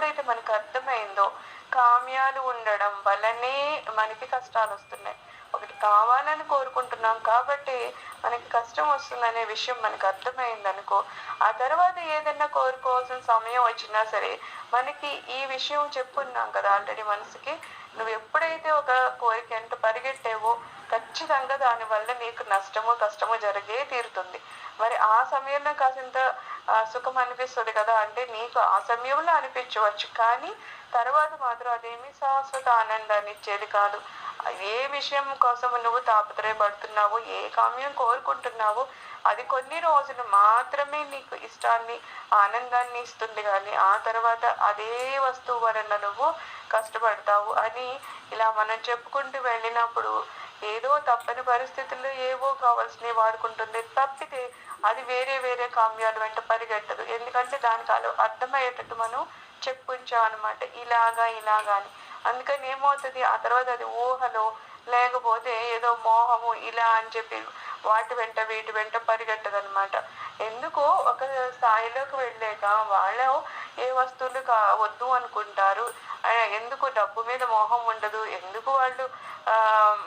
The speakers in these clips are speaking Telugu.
ఎప్పుడైతే మనకు అర్థమైందో కామ్యాలు ఉండడం వల్లనే మనకి కష్టాలు వస్తున్నాయి. ఒకటి కావాలని కోరుకుంటున్నాం కాబట్టి మనకి కష్టం వస్తుందనే విషయం మనకు అర్థమైంది అనుకో ఆ తర్వాత ఏదైనా కోరుకోవాల్సిన సమయం వచ్చినా సరే మనకి ఈ విషయం చెప్పున్నాం కదా ఆల్రెడీ మనసుకి. నువ్వు ఎప్పుడైతే ఒక కోరిక ఎంత పరిగెట్టావో ఖచ్చితంగా దానివల్ల నీకు నష్టము కష్టము జరిగే తీరుతుంది. మరి ఆ సమయంలో కాసింత సుఖం అనిపిస్తుంది కదా అంటే నీకు ఆ సమయంలో అనిపించవచ్చు. కానీ తర్వాత మాత్రం అదేమి శాశ్వత ఆనందాన్ని ఇచ్చేది కాదు. ఏ విషయం కోసం నువ్వు తాపత్రయపడుతున్నావు ఏ కామ్యం కోరుకుంటున్నావో అది కొన్ని రోజులు మాత్రమే నీకు ఇష్టాన్ని ఆనందాన్ని ఇస్తుంది. కానీ ఆ తర్వాత అదే వస్తువు వలన నువ్వు కష్టపడతావు అని ఇలా మనం చెప్పుకుంటూ వెళ్ళినప్పుడు ఏదో తప్పని పరిస్థితుల్లో ఏవో కావాల్సినవి వాడుకుంటుంది తప్పితే అది వేరే వేరే కామ్యాలు వెంట పరిగెట్టదు. ఎందుకంటే దానికి అలా అర్థమయ్యేటట్టు మనం చెప్పుంచాం అనమాట ఇలాగా ఇలాగా అని. అందుకని ఏమవుతుంది? ఆ తర్వాత అది ఊహలో లేకపోతే ఏదో మోహము ఇలా అని చెప్పి వాటి వెంట వీటి వెంట పరిగెట్టదనమాట ఎందుకు ఒక స్థాయిలోకి వెళ్ళాక వాళ్ళు ఏ వస్తువులు కా వద్దు అనుకుంటారు. ఎందుకు డబ్బు మీద మోహం ఉండదు? ఎందుకు వాళ్ళు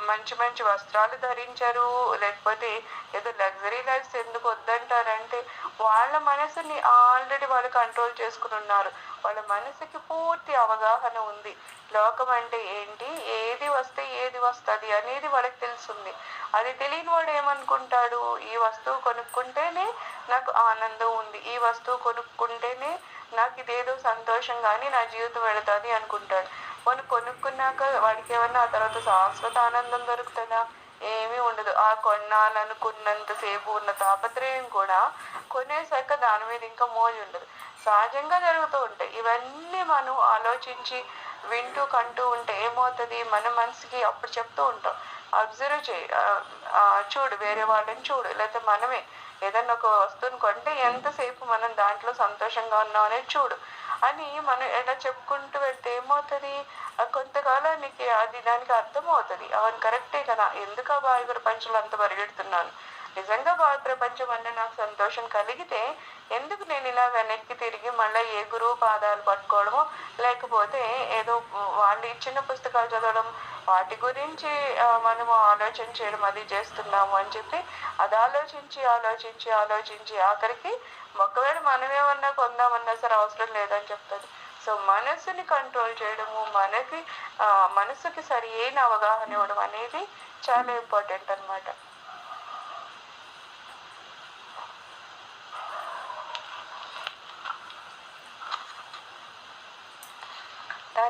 మంచి మంచి వస్త్రాలు ధరించరు. లేకపోతే ఏదో లగ్జరీ లైఫ్స్ ఎందుకు వద్దంటారంటే వాళ్ళ మనసుని ఆల్రెడీ వాళ్ళు కంట్రోల్ చేసుకుని ఉన్నారు. వాళ్ళ మనసుకి పూర్తి అవగాహన ఉంది. లోకం అంటే ఏంటి? ఏది వస్తే ఏది వస్తుంది అనేది వాళ్ళకి తెలుస్తుంది అది తెలియని వాడు ఏమనుకుంటాడు? ఈ వస్తువు కొనుక్కుంటేనే నాకు ఆనందం ఉంది. ఈ వస్తువు కొనుక్కుంటేనే నాకు ఇదేదో సంతోషం కానీ నా జీవితం వెళుతుంది అనుకుంటాడు. మనం కొనుక్కున్నాక వాడికి ఏమన్నా ఆ తర్వాత శాశ్వత ఆనందం దొరుకుతుందా? ఏమీ ఉండదు. ఆ కొన్నాలనుకున్నంతసేపు ఉన్న తాపత్రయం కూడా కొనేసాక దాని మీద ఇంకా మోజు ఉండదు. సహజంగా జరుగుతూ ఉంటాయి. ఇవన్నీ మనం ఆలోచించి వింటూ కంటూ ఉంటే ఏమవుతుంది? మన మనసుకి అప్పుడు చెప్తూ ఉంటాం. అబ్జర్వ్ చేయి. చూడు. వేరే వాళ్ళని చూడు. లేకపోతే మనమే ఏదన్నా ఒక వస్తువుని కొంటే ఎంతసేపు మనం దాంట్లో సంతోషంగా ఉన్నాం అనేది చూడు. అని మనం ఎలా చెప్పుకుంటూ వెళ్తే ఏమవుతుంది? కొంతకాలానికి అది దానికి అర్థమవుతుంది. అవును కరెక్టే కదా. ఎందుకు ఆ బావి ప్రపంచంలో అంత పరిగెడుతున్నాను? నిజంగా బావి ప్రపంచం అంటే నాకు సంతోషం కలిగితే ఎందుకు నేను ఇలా వెనక్కి తిరిగి మళ్ళీ ఏ గురువు పాదాలు పట్టుకోవడమో? లేకపోతే ఏదో వాళ్ళు ఇచ్చిన పుస్తకాలు చదవడం వాటి గురించి మనము ఆలోచన చేయడం అది చేస్తున్నాము అని చెప్పి అది ఆలోచించి ఆలోచించి ఆలోచించి ఆఖరికి ఒకవేళ మనమేమన్నా కొందామన్నా సరే అవసరం లేదని చెప్తుంది సో మనసుని కంట్రోల్ చేయడము మనకి మనసుకి సరి అయిన అవగాహన ఇవ్వడం అనేది చాలా ఇంపార్టెంట్ అనమాట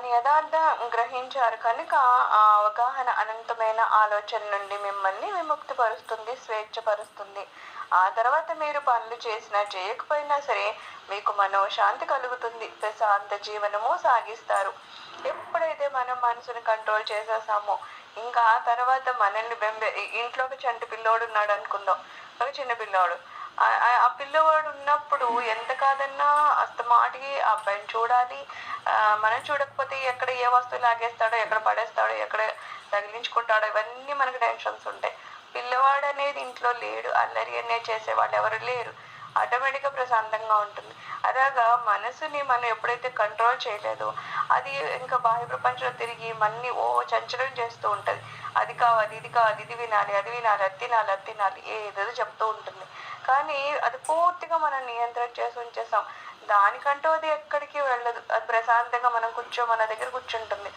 దాని యథార్థం గ్రహించారు కనుక ఆ అవగాహన అనంతమైన ఆలోచన నుండి మిమ్మల్ని విముక్తిపరుస్తుంది స్వేచ్ఛపరుస్తుంది. ఆ తర్వాత మీరు పనులు చేసినా చేయకపోయినా సరే మీకు మనోశాంతి కలుగుతుంది ప్రశాంత జీవనము సాగిస్తారు. ఎప్పుడైతే మనం మనసుని కంట్రోల్ చేసేసామో ఇంకా ఆ తర్వాత మనల్ని బెంబే ఇంట్లో ఒక చంటి పిల్లోడు ఉన్నాడు అనుకుందాం. ఒక చిన్న పిల్లోడు. ఆ- పిల్లవాడు ఉన్నప్పుడు ఎంత కాదన్నా అస్తమాటికి ఆ అబ్బాయిని చూడాలి. మనం చూడకపోతే ఎక్కడ ఏ వస్తువు లాగేస్తాడో ఎక్కడ పడేస్తాడో ఎక్కడ తగిలించుకుంటాడో ఇవన్నీ మనకు టెన్షన్స్ ఉంటాయి. పిల్లవాడు అనేది ఇంట్లో లేడు అల్లరి అనేది చేసేవాళ్ళు ఎవరు లేరు. ఆటోమేటిక్గా ప్రశాంతంగా ఉంటుంది. అలాగా మనసుని మనం ఎప్పుడైతే కంట్రోల్ చేయలేదో అది ఇంకా బాహ్య ప్రపంచంలో తిరిగి మన్ని ఓ చంచలం చేస్తూ ఉంటుంది. అది కావాలి ఇది కావాలి ఇది వినాలి అది వినాలి అది తినాలి అది తినాలి ఏదేదో చెప్తూ ఉంటుంది. కానీ అది పూర్తిగా మనం నియంత్రణ చేసి ఉంచేసాం దానికంటూ అది ఎక్కడికి వెళ్ళదు. అది ప్రశాంతంగా మనం కూర్చో మన దగ్గర కూర్చుంటుంది.